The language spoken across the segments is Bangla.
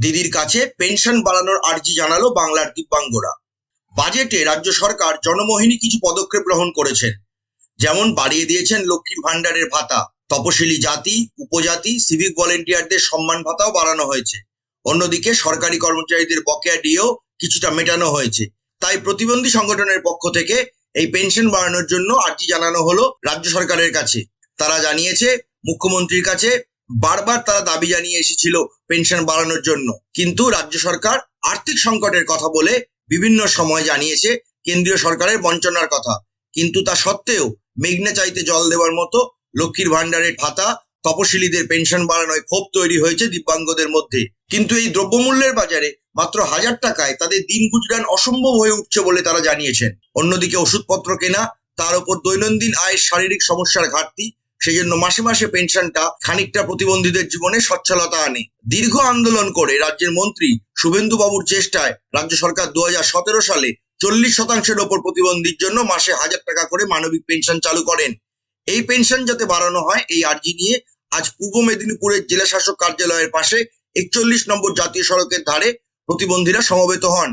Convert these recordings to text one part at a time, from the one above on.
দিদির কাছে পেনশন বাড়ানোর আর্জি জানালো বাংলার দিব্যাঙ্গরা। বাজেটে রাজ্য সরকার জনমোহিনী কিছু পদক্ষেপ গ্রহণ করেছেন। যেমন বাড়িয়ে দিয়েছেন লক্ষ্মীর ভাণ্ডারের ভাতা, তপশিলি জাতি, উপজাতি সিভিক ভলেন্টিয়ারদের সম্মান ভাতাও বাড়ানো হয়েছে। অন্যদিকে সরকারি কর্মচারীদের বকেয়া দিয়েও কিছুটা মেটানো হয়েছে। তাই প্রতিবন্ধী সংগঠনের পক্ষ থেকে এই পেনশন বাড়ানোর জন্য আর্জি জানানো হলো রাজ্য সরকারের কাছে। তারা জানিয়েছে, মুখ্যমন্ত্রীর কাছে বারবার তারা দাবি জানিয়ে এসেছিল পেনশন বাড়ানোর জন্য। কিন্তু রাজ্য সরকার আর্থিক সংকটের কথা বলে বিভিন্ন সময় জানিয়েছে কেন্দ্রীয় সরকারের বঞ্চনার কথা। কিন্তু তা সত্ত্বেও মেঘনা চাইতে জল দেওয়ার মতো লক্ষ্মীর ভাণ্ডারের ভাতা, তপশিলীদের পেনশন বাড়ানোয় ক্ষোভ তৈরি হয়েছে দিব্যাঙ্গদের মধ্যে। কিন্তু এই দ্রব্যমূল্যের বাজারে মাত্র হাজার টাকায় তাদের দিন গুজরান অসম্ভব হয়ে উঠছে বলে তারা জানিয়েছেন। অন্যদিকে ওষুধপত্র কেনা, তার উপর দৈনন্দিন আয়ের শারীরিক সমস্যার ঘাটতি সেই জন্য মাসে মাসে পেনশনটা খানিকটা প্রতিবন্ধীদের জীবনে সচ্ছলতা আনে। দীর্ঘ আন্দোলন করে রাজ্যের মন্ত্রী শুভেন্দু বাবুর চেষ্টায় রাজ্য সরকার দুহাজার সতেরো সালে চল্লিশ শতাংশের ওপর প্রতিবন্ধীর জন্য মাসে হাজার টাকা করে মানবিক পেনশন চালু করেন। এই পেনশন যাতে বাড়ানো হয়, এই আর্জি নিয়ে আজ পূর্ব মেদিনীপুরের জেলা শাসক কার্যালয়ের পাশে একচল্লিশ নম্বর জাতীয় সড়কের ধারে প্রতিবন্ধীরা সমবেত হন।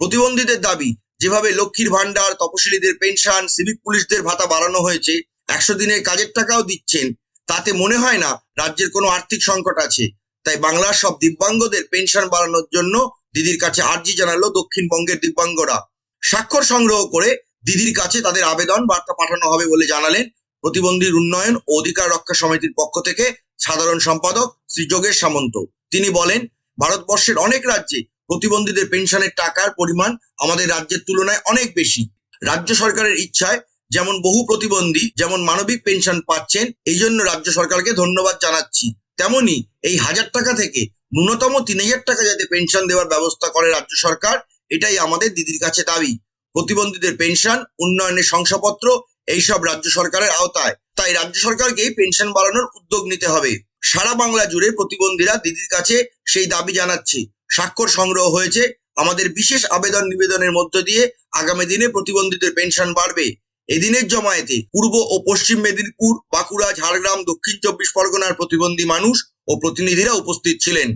প্রতিবন্ধীদের দাবি, যেভাবে লক্ষ্মীর ভান্ডার তপশিলীদের পেনশন সিভিক পুলিশদের ভাতা বাড়ানো হয়েছে একশো দিনের কাজের টাকাও দিচ্ছেন। তাতে মনে হয় না রাজ্যের কোনো আর্থিক সংকট আছে। তাই বাংলার সব দিব্যাঙ্গদের পেনশন বাড়ানোর জন্য দিদির কাছে আর্জি জানালো দক্ষিণবঙ্গের দিব্যাঙ্গরা। স্বাক্ষর সংগ্রহ করে দিদির কাছে তাদের আবেদন বার্তা পাঠানো হবে বলে জানালেন প্রতিবন্ধীর উন্নয়ন ও অধিকার রক্ষা সমিতির পক্ষ থেকে সাধারণ সম্পাদক শ্রী যোগেশ সামন্ত। তিনি বলেন, ভারতবর্ষের অনেক রাজ্যে প্রতিবন্ধীদের পেনশনের টাকার পরিমাণ আমাদের রাজ্যের তুলনায় অনেক বেশি। রাজ্য সরকারের ইচ্ছায় যেমন বহু প্রতিবন্ধী, যেমন মানবিক পেনশন পাচ্ছেন এই জন্য রাজ্য সরকারকে ধন্যবাদ জানাচ্ছি। তেমনি এই হাজার টাকা থেকে ন্যূনতম তিন হাজার টাকা যাতে পেনশন দেওয়ার ব্যবস্থা করে রাজ্য সরকার, এটাই আমাদের দিদির কাছে দাবি। প্রতিবন্ধীদের পেনশন, উন্নয়নের শংসাপত্র, এইসব রাজ্য সরকারের আওতায়। তাই রাজ্য সরকারকেই পেনশন বাড়ানোর উদ্যোগ নিতে হবে। সারা বাংলা জুড়ে প্রতিবন্ধীরা দিদির কাছে সেই দাবি জানাচ্ছে। স্বাক্ষর সংগ্রহ হয়েছে। আমাদের বিশেষ আবেদন নিবেদনের মধ্য দিয়ে আগামী দিনে প্রতিবন্ধীদের পেনশন বাড়বে। এদিনের জমায়েতে পূর্ব ও পশ্চিম মেদিনীপুর, বাঁকুড়া, ঝাড়গ্রাম, দক্ষিণ চব্বিশ পরগনার প্রতিবন্ধী মানুষ ও প্রতিনিধিরা উপস্থিত ছিলেন।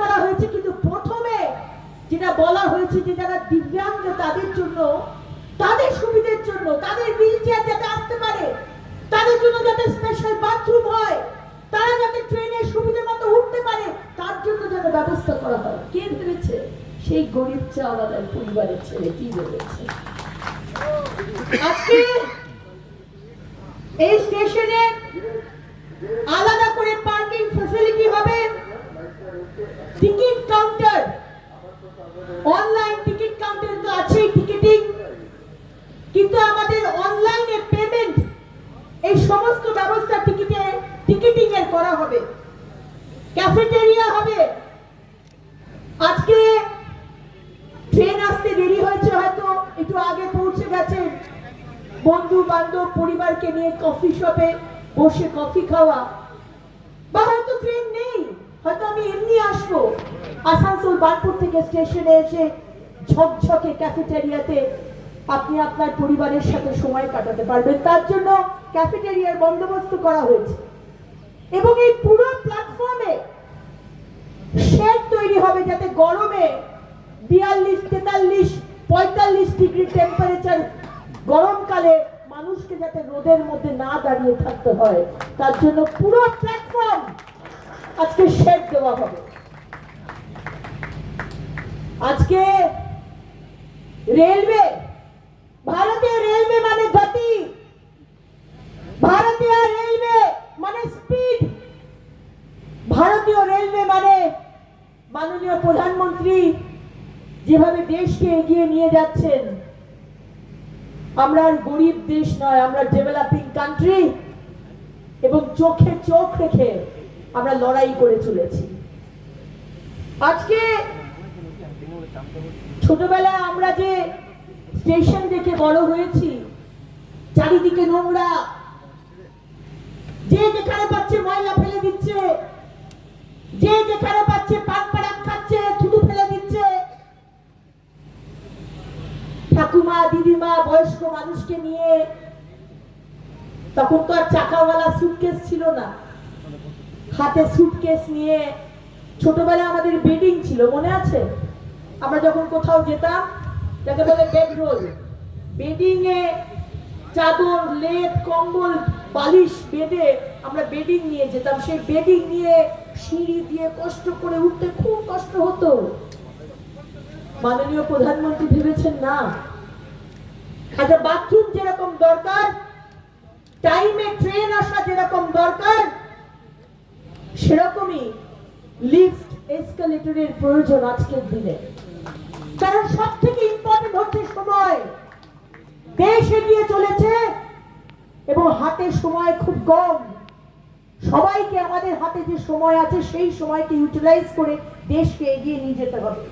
করা হয়েছে কিন্তু প্রথমে যেটা বলা হয়েছে যে যারা দিব্যাঙ্গ তাদের জন্য, তাদের সুবিধের জন্য, তাদের হুইল চেয়ার যাতে আসতে পারে, তাদের জন্য যাতে স্পেশাল বাথরুম হয়, তারা যাতে ট্রেনে সুবিধা মতো উঠতে পারে, তার জন্য যাতে ব্যবস্থা করা হয়। কে ভেবেছে? সেই গরিব চাওয়াদার পরিবারের ছেলে, কি ভেবেছে? আজকে এই স্টেশনে আলাদা করে পার্কিং ফ্যাসিলিটি হবে। Ticket counter online ticket counter তো আছেই টিকিটিং কিন্তু আমাদের অনলাইনে পেমেন্ট এই সমস্ত ব্যবস্থা টিকিটে টিকিটিং এর করা হবে। ক্যাফেটেরিয়া হবে। বন্ধু বান্ধব পরিবারকে নিয়ে কফি শপে বসে কফি খাওয়া। বা হয়তো ট্রেন নেই, হয়তো আমি এমনি আসব। আসানসোল বার্নপুর থেকে স্টেশনে এসে ঝকঝকে ক্যাফেটেরিয়াতে আপনি আপনার পরিবারের সাথে সময় কাটাতে পারবেন। তার জন্য ক্যাফেটেরিয়ার বন্দোবস্ত করা হয়েছে। এবং এই পুরো প্ল্যাটফর্মে শেড তৈরি হবে যাতে গরমে বিয়াল্লিশ, তেতাল্লিশ, পঁয়তাল্লিশ ডিগ্রি টেম্পারেচার গরমকালে মানুষকে যাতে রোদের মধ্যে না দাঁড়িয়ে থাকতে হয়, তার জন্য পুরো প্ল্যাটফর্ম আজকে শেড দেওয়া হবে। আজকে রেলওয়ে ভারতীয় রেলওয়ে মানে গতি, ভারতীয় রেলওয়ে মানে স্পিড ভারতীয় রেলওয়ে মানে মাননীয় প্রধানমন্ত্রী যেভাবে দেশকে এগিয়ে নিয়ে যাচ্ছেন আমরা আর গরিব দেশ নয়, আমরা ডেভেলপিং কান্ট্রি এবং চোখে চোখ রেখে আমরা লড়াই করে চলেছি। আজকে ছোটবেলায় আমরা যে স্টেশন দেখে বড় হয়েছি, চারিদিকে নোংরা, যে যেখানে পাচ্ছে ময়লা ফেলে দিচ্ছে, যে যেখানে ঠাকুমা, দিদিমা, বয়স্ক মানুষকে নিয়ে তখন তো আর চাকাওয়ালা সুটকেস ছিল না। হাতে সুটকেস নিয়ে ছোটবেলায় আমাদের বেডিং ছিল, মনে আছে? আমরা যখন কোথাও যেতাম, যাকে বলে বেড রোল বেডিং এ চাদর, লেপ, কম্বল, বালিশ বেডে আমরা বেডিং নিয়ে যেতাম। সেই বেডিং নিয়ে সিঁড়ি দিয়ে কষ্ট করে উঠতে খুব কষ্ট হতো। মাননীয় প্রধানমন্ত্রী ভেবেছেন না? একটা বাথরুম যেরকম দরকার টাইমে ট্রেন আসা যেরকম দরকার, সেরকমই লিফট এসকালেটরের প্রয়োজন আজকের দিনে। কারণ সব থেকে ইম্পর্টেন্ট হচ্ছে সময়। দেশ এগিয়ে চলেছে এবং হাতে সময় খুব কম। সবাইকে আমাদের হাতে যে সময় আছে, সেই সময়কে ইউটিলাইজ করে দেশকে এগিয়ে নিয়ে যেতে হবে।